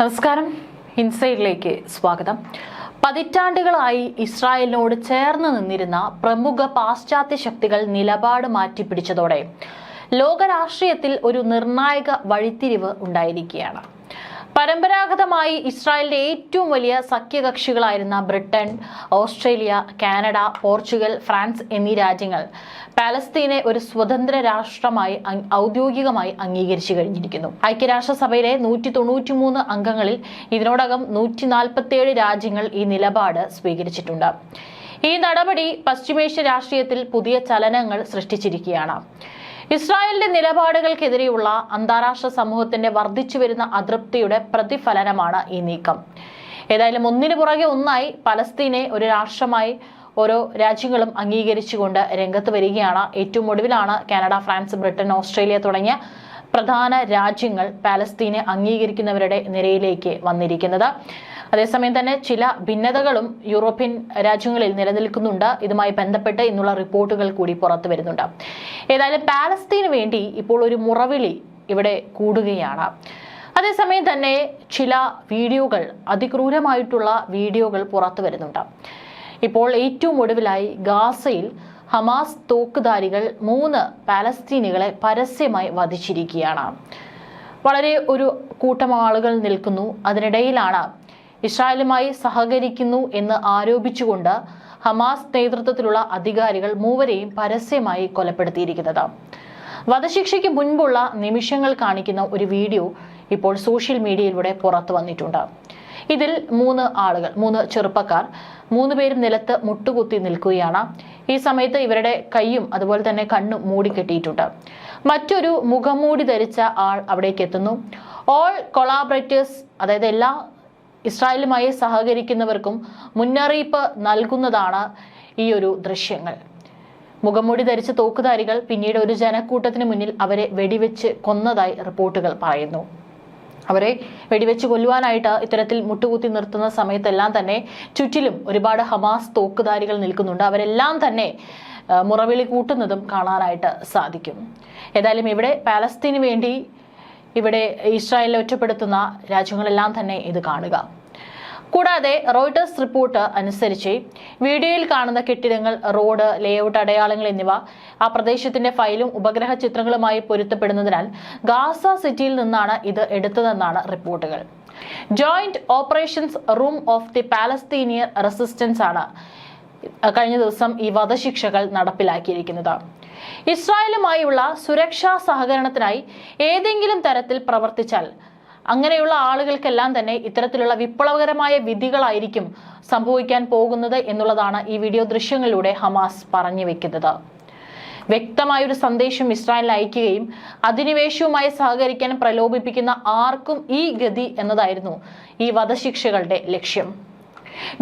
നമസ്കാരം. ഇൻസൈഡിലേക്ക് സ്വാഗതം. പതിറ്റാണ്ടുകളായി ഇസ്രായേലിനോട് ചേർന്ന് നിന്നിരുന്ന പ്രമുഖ പാശ്ചാത്യ ശക്തികൾ നിലപാട് മാറ്റിപ്പിടിച്ചതോടെ ലോകരാഷ്ട്രീയത്തിൽ ഒരു നിർണായക വഴിത്തിരിവ് ഉണ്ടായിരിക്കുകയാണ്. പരമ്പരാഗതമായി ഇസ്രായേലിന്റെ ഏറ്റവും വലിയ സഖ്യകക്ഷികളായിരുന്ന Britain Australia Canada Portugal France എന്നീ രാജ്യങ്ങൾ പാലസ്തീനെ ഒരു സ്വതന്ത്ര രാഷ്ട്രമായി ഔദ്യോഗികമായി അംഗീകരിച്ചു കഴിഞ്ഞിരിക്കുന്നു. ഐക്യരാഷ്ട്രസഭയിലെ നൂറ്റി തൊണ്ണൂറ്റിമൂന്ന് അംഗങ്ങളിൽ ഇതിനോടകം നൂറ്റി നാൽപ്പത്തിയേഴ് രാജ്യങ്ങൾ ഈ നിലപാട് സ്വീകരിച്ചിട്ടുണ്ട്. ഈ നടപടി പശ്ചിമേഷ്യ രാഷ്ട്രീയത്തിൽ പുതിയ ചലനങ്ങൾ സൃഷ്ടിച്ചിരിക്കുകയാണ്. ഇസ്രായേലിന്റെ നിലപാടുകൾക്കെതിരെയുള്ള അന്താരാഷ്ട്ര സമൂഹത്തിന്റെ വർദ്ധിച്ചുവരുന്ന അതൃപ്തിയുടെ പ്രതിഫലനമാണ് ഈ നീക്കം. ഏതായാലും ഒന്നിനു പുറകെ ഒന്നായി പലസ്തീനെ ഒരു രാഷ്ട്രമായി ഓരോ രാജ്യങ്ങളും അംഗീകരിച്ചുകൊണ്ട് രംഗത്ത് വരികയാണ്. ഏറ്റവും ഒടുവിലാണ് കാനഡ ഫ്രാൻസ് ബ്രിട്ടൻ ഓസ്ട്രേലിയ തുടങ്ങിയ പ്രധാന രാജ്യങ്ങൾ പാലസ്തീനെ അംഗീകരിക്കുന്നവരുടെ നിരയിലേക്ക് വന്നിരിക്കുന്നത്. അതേസമയം തന്നെ ചില ഭിന്നതകളും യൂറോപ്യൻ രാജ്യങ്ങളിൽ നിലനിൽക്കുന്നുണ്ട്. ഇതുമായി ബന്ധപ്പെട്ട് ഇന്നുള്ള റിപ്പോർട്ടുകൾ കൂടി പുറത്തു വരുന്നുണ്ട്. ഏതായാലും പാലസ്തീന് വേണ്ടി ഇപ്പോൾ ഒരു മുറവിളി ഇവിടെ കൂടുകയാണ്. അതേസമയം തന്നെ ചില വീഡിയോകൾ അതിക്രൂരമായിട്ടുള്ള വീഡിയോകൾ പുറത്തു വരുന്നുണ്ട്. ഇപ്പോൾ ഏറ്റവും ഒടുവിലായി ഗാസയിൽ ഹമാസ് തോക്കുധാരികൾ മൂന്ന് പാലസ്തീനികളെ പരസ്യമായി വധിച്ചിരിക്കുകയാണ്. വളരെ ഒരു കൂട്ടം ആളുകൾ നിൽക്കുന്നു. അതിനിടയിലാണ് ഇസ്രായേലുമായി സഹകരിക്കുന്നു എന്ന് ആരോപിച്ചുകൊണ്ട് ഹമാസ് നേതൃത്വത്തിലുള്ള അധികാരികൾ മൂവരെയും പരസ്യമായി കൊലപ്പെടുത്തിയിരിക്കുന്നത്. വധശിക്ഷയ്ക്ക് മുൻപുള്ള നിമിഷങ്ങൾ കാണിക്കുന്ന ഒരു വീഡിയോ ഇപ്പോൾ സോഷ്യൽ മീഡിയയിലൂടെ പുറത്തു വന്നിട്ടുണ്ട്. ഇതിൽ മൂന്ന് ആളുകൾ മൂന്ന് ചെറുപ്പക്കാർ മൂന്ന് പേരും നിലത്ത് മുട്ടുകുത്തി നിൽക്കുകയാണ്. ഈ സമയത്ത് ഇവരുടെ കൈയും അതുപോലെ തന്നെ കണ്ണും മൂടിക്കെട്ടിയിട്ടുണ്ട്. മറ്റൊരു മുഖംമൂടി ധരിച്ച ആൾ അവിടേക്ക് എത്തുന്നു. ഓൾ കൊളാബറേറ്റേഴ്സ് അതായത് എല്ലാ ഇസ്രായേലുമായി സഹകരിക്കുന്നവർക്കും മുന്നറിയിപ്പ് നൽകുന്നതാണ് ഈ ഒരു ദൃശ്യങ്ങൾ. മുഖംമൂടി ധരിച്ച തോക്കുധാരികൾ പിന്നീട് ഒരു ജനക്കൂട്ടത്തിന് മുന്നിൽ അവരെ വെടിവെച്ച് കൊന്നതായി റിപ്പോർട്ടുകൾ പറയുന്നു. അവരെ വെടിവെച്ച് കൊല്ലുവാനായിട്ട് ഇത്തരത്തിൽ മുട്ടുകുത്തി നിർത്തുന്ന സമയത്തെല്ലാം തന്നെ ചുറ്റിലും ഒരുപാട് ഹമാസ് തോക്കുധാരികൾ നിൽക്കുന്നുണ്ട്. അവരെല്ലാം തന്നെ മുറവിളി കൂട്ടുന്നതും കാണാനായിട്ട് സാധിക്കും. ഏതായാലും ഇവിടെ പാലസ്തീന് വേണ്ടി ഇവിടെ ഇസ്രായേലിനെ ഒറ്റപ്പെടുത്തുന്ന രാജ്യങ്ങളെല്ലാം തന്നെ ഇത് കാണുക. കൂടാതെ റോയിട്ടേഴ്സ് റിപ്പോർട്ട് അനുസരിച്ച് വീഡിയോയിൽ കാണുന്ന കെട്ടിടങ്ങൾ റോഡ് ലേഔട്ട് അടയാളങ്ങൾ എന്നിവ ആ പ്രദേശത്തിന്റെ ഫയലും ഉപഗ്രഹ ചിത്രങ്ങളുമായി പൊരുത്തപ്പെടുന്നതിനാൽ ഗാസ സിറ്റിയിൽ നിന്നാണ് ഇത് എടുത്തതെന്നാണ് റിപ്പോർട്ടുകൾ. Joint operations room of the Palestinian resistance ആണ് കഴിഞ്ഞ ദിവസം ഈ വധശിക്ഷകൾ നടപ്പിലാക്കിയിരിക്കുന്നത്. ഇസ്രായേലുമായുള്ള സുരക്ഷാ സഹകരണത്തിനായി ഏതെങ്കിലും തരത്തിൽ പ്രവർത്തിച്ചാൽ അങ്ങനെയുള്ള ആളുകൾക്കെല്ലാം തന്നെ ഇത്തരത്തിലുള്ള വിപ്ലവകരമായ വിധികളായിരിക്കും സംഭവിക്കാൻ പോകുന്നത് എന്നുള്ളതാണ് ഈ വീഡിയോ ദൃശ്യങ്ങളിലൂടെ ഹമാസ് പറഞ്ഞു വെക്കുന്നത്. വ്യക്തമായൊരു സന്ദേശം ഇസ്രായേലിൽ അയക്കുകയും അധിനിവേശവുമായി സഹകരിക്കാൻ പ്രലോഭിപ്പിക്കുന്ന ആർക്കും ഈ ഗതി എന്നതായിരുന്നു ഈ വധശിക്ഷകളുടെ ലക്ഷ്യം.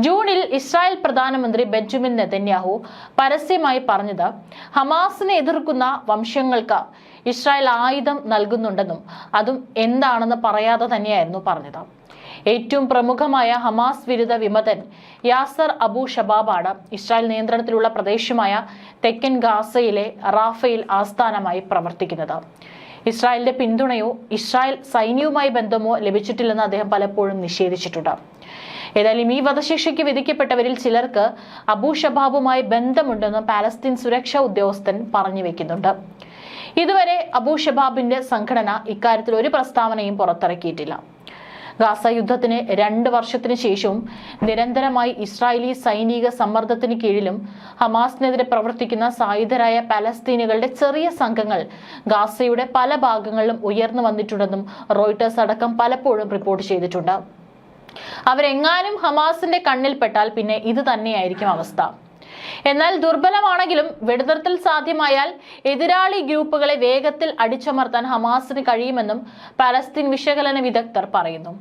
ജൂണിൽ ഇസ്രായേൽ പ്രധാനമന്ത്രി ബെഞ്ചമിൻ നെതന്യാഹു പരസ്യമായി പറഞ്ഞത് ഹമാസിനെ എതിർക്കുന്ന വംശങ്ങൾക്ക് ഇസ്രായേൽ ആയുധം നൽകുന്നുണ്ടെന്നും അതും എന്താണെന്ന് പറയാതെ തന്നെയായിരുന്നു പറഞ്ഞത്. ഏറ്റവും പ്രമുഖമായ ഹമാസ് വിരുദ്ധ വിമതൻ യാസർ അബു ഷബാബാണ് ഇസ്രായേൽ നിയന്ത്രണത്തിലുള്ള പ്രദേശമായ തെക്കൻ ഗാസയിലെ റാഫയിൽ ആസ്ഥാനമായി പ്രവർത്തിക്കുന്നത്. ഇസ്രായേലിന്റെ പിന്തുണയോ ഇസ്രായേൽ സൈന്യവുമായി ബന്ധമോ ലഭിച്ചിട്ടില്ലെന്ന് അദ്ദേഹം പലപ്പോഴും നിഷേധിച്ചിട്ടുണ്ട്. ഏതായാലും ഈ വധശിക്ഷയ്ക്ക് വിധിക്കപ്പെട്ടവരിൽ ചിലർക്ക് അബൂ ഷബാബുമായി ബന്ധമുണ്ടെന്ന് പാലസ്തീൻ സുരക്ഷാ ഉദ്യോഗസ്ഥൻ പറഞ്ഞു വെക്കുന്നുണ്ട്. ഇതുവരെ അബൂ ഷബാബിന്റെ സംഘടന ഇക്കാര്യത്തിൽ ഒരു പ്രസ്താവനയും പുറത്തിറക്കിയിട്ടില്ല. ഗാസ യുദ്ധത്തിന് രണ്ട് വർഷത്തിന് ശേഷവും നിരന്തരമായി ഇസ്രായേലി സൈനിക സമ്മർദ്ദത്തിന് കീഴിലും ഹമാസിനെതിരെ പ്രവർത്തിക്കുന്ന സായുധരായ പലസ്തീനുകളുടെ ചെറിയ സംഘങ്ങൾ ഗാസയുടെ പല ഭാഗങ്ങളിലും ഉയർന്നു വന്നിട്ടുണ്ടെന്നും റോയിട്ടേഴ്സ് അടക്കം പലപ്പോഴും റിപ്പോർട്ട് ചെയ്തിട്ടുണ്ട്. അവരെങ്ങാനും ഹമാസിന്റെ കണ്ണിൽപ്പെട്ടാൽ പിന്നെ ഇത് തന്നെയായിരിക്കും അവസ്ഥ. എന്നാൽ ദുർബലമാണെങ്കിലും വെടിനിർത്തൽ സാധ്യമായാൽ എതിരാളി ഗ്രൂപ്പുകളെ വേഗത്തിൽ അടിച്ചമർത്താൻ ഹമാസിന് കഴിയുമെന്നും പലസ്തീൻ വിശകലന വിദഗ്ധർ പറയുന്നു.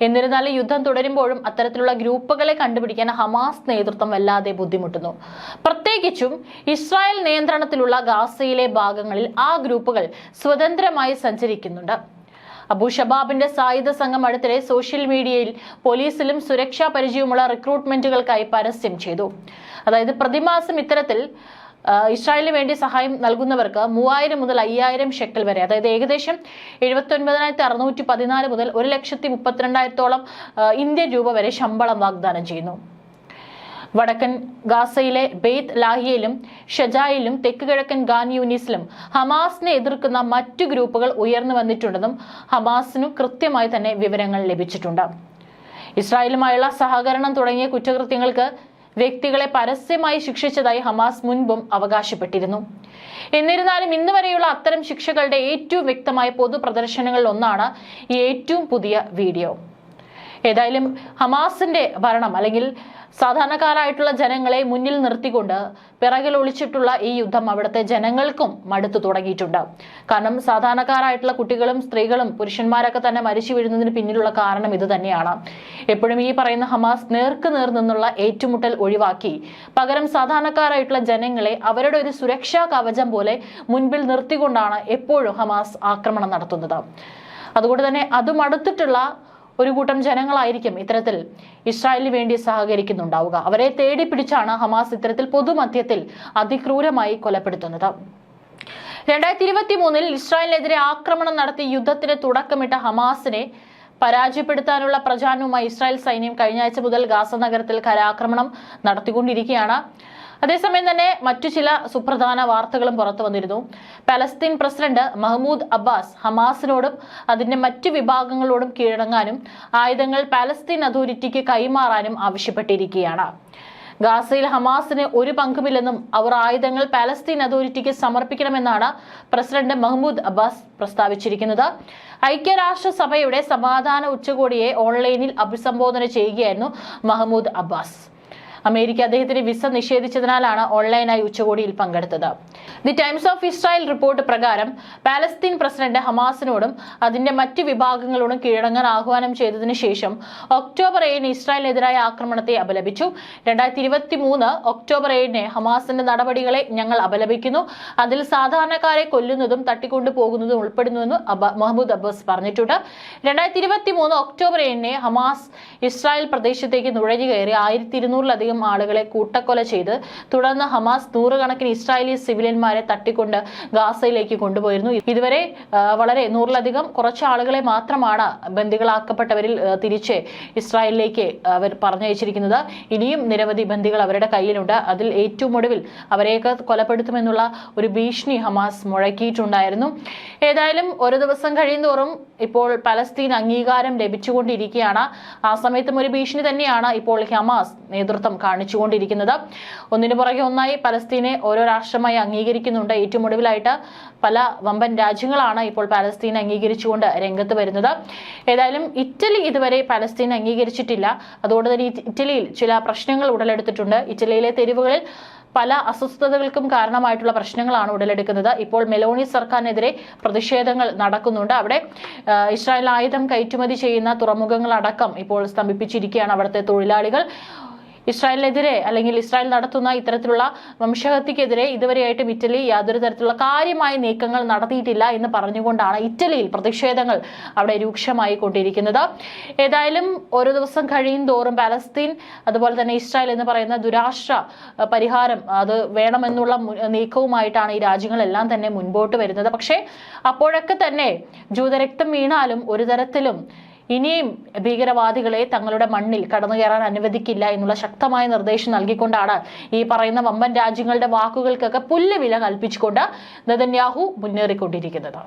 എന്നിരുന്നാലും യുദ്ധം തുടരുമ്പോഴും അത്തരത്തിലുള്ള ഗ്രൂപ്പുകളെ കണ്ടുപിടിക്കാൻ ഹമാസ് നേതൃത്വം വല്ലാതെ ബുദ്ധിമുട്ടുന്നു. പ്രത്യേകിച്ചും ഇസ്രായേൽ നിയന്ത്രണത്തിലുള്ള ഗാസയിലെ ഭാഗങ്ങളിൽ ആ ഗ്രൂപ്പുകൾ സ്വതന്ത്രമായി സഞ്ചരിക്കുന്നുണ്ട്. അബു ഷബാബിന്റെ സായുധ സംഘം അടുത്തിടെ സോഷ്യൽ മീഡിയയിൽ പോലീസിലും സുരക്ഷാ പരിചയമുള്ള റിക്രൂട്ട്മെന്റുകൾക്കായി പരസ്യം ചെയ്തു. അതായത് പ്രതിമാസം ഇത്തരത്തിൽ ഇസ്രായേലിന് വേണ്ടി സഹായം നൽകുന്നവർക്ക് മൂവായിരം മുതൽ അയ്യായിരം ഷെക്കൽ വരെ അതായത് ഏകദേശം എഴുപത്തി ഒൻപതിനായിരത്തി അറുന്നൂറ്റി പതിനാല് മുതൽ ഒരു ലക്ഷത്തി മുപ്പത്തിരണ്ടായിരത്തോളം ഇന്ത്യൻ രൂപ വരെ ശമ്പളം വാഗ്ദാനം ചെയ്യുന്നു. വടക്കൻ ഗാസയിലെ ബെയ്ത്ത് ലാഹിയയിലും ഷജായിലും തെക്ക് കിഴക്കൻ ഗാൻ യൂണിസിലും ഹമാസിനെ എതിർക്കുന്ന മറ്റു ഗ്രൂപ്പുകൾ ഉയർന്നു വന്നിട്ടുണ്ടെന്നും ഹമാസിനു കൃത്യമായി തന്നെ വിവരങ്ങൾ ലഭിച്ചിട്ടുണ്ട്. ഇസ്രായേലുമായുള്ള സഹകരണം തുടങ്ങിയ കുറ്റകൃത്യങ്ങൾക്ക് വ്യക്തികളെ പരസ്യമായി ശിക്ഷിച്ചതായി ഹമാസ് മുൻപും അവകാശപ്പെട്ടിരുന്നു. എന്നിരുന്നാലും ഇന്ന് വരെയുള്ള അത്തരം ശിക്ഷകളുടെ ഏറ്റവും വ്യക്തമായ പൊതു പ്രദർശനങ്ങളിൽ ഒന്നാണ് ഏറ്റവും പുതിയ വീഡിയോ. ഏതായാലും ഹമാസിന്റെ ഭരണം അല്ലെങ്കിൽ സാധാരണക്കാരായിട്ടുള്ള ജനങ്ങളെ മുന്നിൽ നിർത്തിക്കൊണ്ട് പിറകിൽ ഒളിച്ചിട്ടുള്ള ഈ യുദ്ധം അവിടുത്തെ ജനങ്ങൾക്കും മടുത്തു തുടങ്ങിയിട്ടുണ്ട്. കാരണം സാധാരണക്കാരായിട്ടുള്ള കുട്ടികളും സ്ത്രീകളും പുരുഷന്മാരൊക്കെ തന്നെ മരിച്ചു വീഴുന്നതിന് പിന്നിലുള്ള കാരണം ഇത് തന്നെയാണ്. എപ്പോഴും ഈ പറയുന്ന ഹമാസ് നേർക്ക് നേർ നിന്നുള്ള ഏറ്റുമുട്ടൽ ഒഴിവാക്കി. പകരം സാധാരണക്കാരായിട്ടുള്ള ജനങ്ങളെ അവരുടെ ഒരു സുരക്ഷാ കവചം പോലെ മുൻപിൽ നിർത്തിക്കൊണ്ടാണ് എപ്പോഴും ഹമാസ് ആക്രമണം നടത്തുന്നത്. അതുകൊണ്ട് തന്നെ അതും അടുത്തിട്ടുള്ള ഒരു കൂട്ടം ജനങ്ങളായിരിക്കും ഇത്തരത്തിൽ ഇസ്രായേലിന് വേണ്ടി സഹകരിക്കുന്നുണ്ടാവുക. അവരെ തേടി പിടിച്ചാണ് ഹമാസ് ഇത്തരത്തിൽ പൊതുമധ്യത്തിൽ അതിക്രൂരമായി കൊലപ്പെടുത്തുന്നത്. രണ്ടായിരത്തി ഇരുപത്തി മൂന്നിൽ ഇസ്രായേലിനെതിരെ ആക്രമണം നടത്തി യുദ്ധത്തിന് തുടക്കമിട്ട ഹമാസിനെ പരാജയപ്പെടുത്താനുള്ള പ്രചാരണവുമായി ഇസ്രായേൽ സൈന്യം കഴിഞ്ഞ ആഴ്ച മുതൽ ഗാസ നഗരത്തിൽ കരാക്രമണം നടത്തിക്കൊണ്ടിരിക്കുകയാണ്. അതേസമയം തന്നെ മറ്റു ചില സുപ്രധാന വാർത്തകളും പുറത്തു വന്നിരുന്നു. പലസ്തീൻ പ്രസിഡന്റ് മഹ്മൂദ് അബ്ബാസ് ഹമാസിനോടും അതിന്റെ മറ്റു വിഭാഗങ്ങളോടും കീഴടങ്ങാനും ആയുധങ്ങൾ പലസ്തീൻ അതോറിറ്റിക്ക് കൈമാറാനും ആവശ്യപ്പെട്ടിരിക്കുകയാണ്. ഗാസയിൽ ഹമാസിന് ഒരു പങ്കുമില്ലെന്നും അവർ ആയുധങ്ങൾ പാലസ്തീൻ അതോറിറ്റിക്ക് സമർപ്പിക്കണമെന്നാണ് പ്രസിഡന്റ് മഹ്മൂദ് അബ്ബാസ് പ്രസ്താവിച്ചിരിക്കുന്നത്. ഐക്യരാഷ്ട്രസഭയുടെ സമാധാന ഉച്ചകോടിയെ ഓൺലൈനിൽ അഭിസംബോധന ചെയ്യുകയായിരുന്നു മഹ്മൂദ് അബ്ബാസ്. അമേരിക്ക അദ്ദേഹത്തിന് വിസ നിഷേധിച്ചതിനാലാണ് ഓൺലൈനായി ഉച്ചകോടിയിൽ പങ്കെടുത്തത് the Times of Israel report പ്രകാരം പാലസ്തീൻ പ്രസിഡന്റ് ഹമാസിനോടും അതിന്റെ മറ്റ് വിഭാഗങ്ങളോടും കീഴടങ്ങാൻ ആഹ്വാനം ചെയ്തതിനു ശേഷം ഒക്ടോബർ ഏഴിന് ഇസ്രായേലിനെതിരായ ആക്രമണത്തെ അപലപിച്ചു. രണ്ടായിരത്തി ഇരുപത്തി മൂന്ന് ഒക്ടോബർ ഏഴിന് ഹമാസിന്റെ നടപടികളെ ഞങ്ങൾ അപലപിക്കുന്നു. അതിൽ സാധാരണക്കാരെ കൊല്ലുന്നതും തട്ടിക്കൊണ്ടു പോകുന്നതും ഉൾപ്പെടുന്നുവെന്ന് മഹ്മൂദ് അബ്ബാസ് പറഞ്ഞിട്ടുണ്ട്. രണ്ടായിരത്തി ഇരുപത്തി മൂന്ന് ഒക്ടോബർ ഏഴിന് ഹമാസ് ഇസ്രായേൽ പ്രദേശത്തേക്ക് നുഴഞ്ഞു കയറി ആയിരത്തി ഇരുന്നൂറിലധികം ആളുകളെ കൂട്ടക്കൊല ചെയ്ത് തുടർന്ന് ഹമാസ് നൂറുകണക്കിന് ഇസ്രായേലി സിവിലിയന്മാരെ തട്ടിക്കൊണ്ട് ഗാസയിലേക്ക് കൊണ്ടുപോയിരുന്നു. ഇതുവരെ വളരെ നൂറിലധികം കുറച്ച് ആളുകളെ മാത്രമാണ് ബന്ദികളാക്കപ്പെട്ടവരിൽ തിരിച്ച് ഇസ്രായേലിലേക്ക് അവർ പറഞ്ഞയച്ചിരിക്കുന്നത്. ഇനിയും നിരവധി ബന്ദികൾ അവരുടെ കയ്യിലുണ്ട്. അതിൽ ഏറ്റവും ഒടുവിൽ അവരെയൊക്കെ കൊലപ്പെടുത്തുമെന്നുള്ള ഒരു ഭീഷണി ഹമാസ് മുഴക്കിയിട്ടുണ്ടായിരുന്നു. ഏതായാലും ഒരു ദിവസം കഴിയുന്തോറും ഇപ്പോൾ പലസ്തീൻ അംഗീകാരം ലഭിച്ചുകൊണ്ടിരിക്കുകയാണ്. ആ സമയത്തും ഒരു ഭീഷണി തന്നെയാണ് ഇപ്പോൾ ഹമാസ് നേതൃത്വം കാണിച്ചുകൊണ്ടിരിക്കുന്നത്. ഒന്നിനു പുറകെ ഒന്നായി പലസ്തീനെ ഓരോ രാഷ്ട്രമായി അംഗീകരിക്കുന്നുണ്ട്. ഏറ്റവും ഒടുവിലായിട്ട് പല വമ്പൻ രാജ്യങ്ങളാണ് ഇപ്പോൾ പലസ്തീൻ അംഗീകരിച്ചുകൊണ്ട് രംഗത്ത് വരുന്നത്. ഏതായാലും ഇറ്റലി ഇതുവരെ പലസ്തീൻ അംഗീകരിച്ചിട്ടില്ല. അതുകൊണ്ട് തന്നെ ഇറ്റലിയിൽ ചില പ്രശ്നങ്ങൾ ഉടലെടുത്തിട്ടുണ്ട്. ഇറ്റലിയിലെ തെരുവുകളിൽ പല അസ്വസ്ഥതകൾക്കും കാരണമായിട്ടുള്ള പ്രശ്നങ്ങളാണ് ഉടലെടുക്കുന്നത്. ഇപ്പോൾ മെലോണി സർക്കാരിനെതിരെ പ്രതിഷേധങ്ങൾ നടക്കുന്നുണ്ട്. അവിടെ ഇസ്രായേൽ ആയുധം കയറ്റുമതി ചെയ്യുന്ന തുറമുഖങ്ങളടക്കം ഇപ്പോൾ സ്തംഭിപ്പിച്ചിരിക്കുകയാണ് അവിടുത്തെ തൊഴിലാളികൾ. ഇസ്രായേലിനെതിരെ അല്ലെങ്കിൽ ഇസ്രായേൽ നടത്തുന്ന ഇത്തരത്തിലുള്ള വംശഹത്യക്കെതിരെ ഇതുവരെയായിട്ടും ഇറ്റലി യാതൊരു തരത്തിലുള്ള കാര്യമായ നീക്കങ്ങൾ നടത്തിയിട്ടില്ല എന്ന് പറഞ്ഞുകൊണ്ടാണ് ഇറ്റലിയിൽ പ്രതിഷേധങ്ങൾ അവിടെ രൂക്ഷമായി കൊണ്ടിരിക്കുന്നത്. ഏതായാലും ഓരോ ദിവസം കഴിയും തോറും പാലസ്തീൻ അതുപോലെ തന്നെ ഇസ്രായേൽ എന്ന് പറയുന്ന ദുരാഷ്ട്ര പരിഹാരം അത് വേണമെന്നുള്ള നീക്കവുമായിട്ടാണ് ഈ രാജ്യങ്ങളെല്ലാം തന്നെ മുൻപോട്ട് വരുന്നത്. പക്ഷേ അപ്പോഴൊക്കെ തന്നെ ജൂതരക്തം വീണാലും ഒരു തരത്തിലും ഇനിയും ഭീകരവാദികളെ തങ്ങളുടെ മണ്ണിൽ കടന്നു കയറാൻ അനുവദിക്കില്ല എന്നുള്ള ശക്തമായ നിർദ്ദേശം നൽകിക്കൊണ്ടാണ് ഈ പറയുന്ന വമ്പൻ രാജ്യങ്ങളുടെ വാക്കുകൾക്കൊക്കെ പുല്ല് വില കൽപ്പിച്ചുകൊണ്ട് നെതന്യാഹു മുന്നേറിക്കൊണ്ടിരിക്കുന്നത്.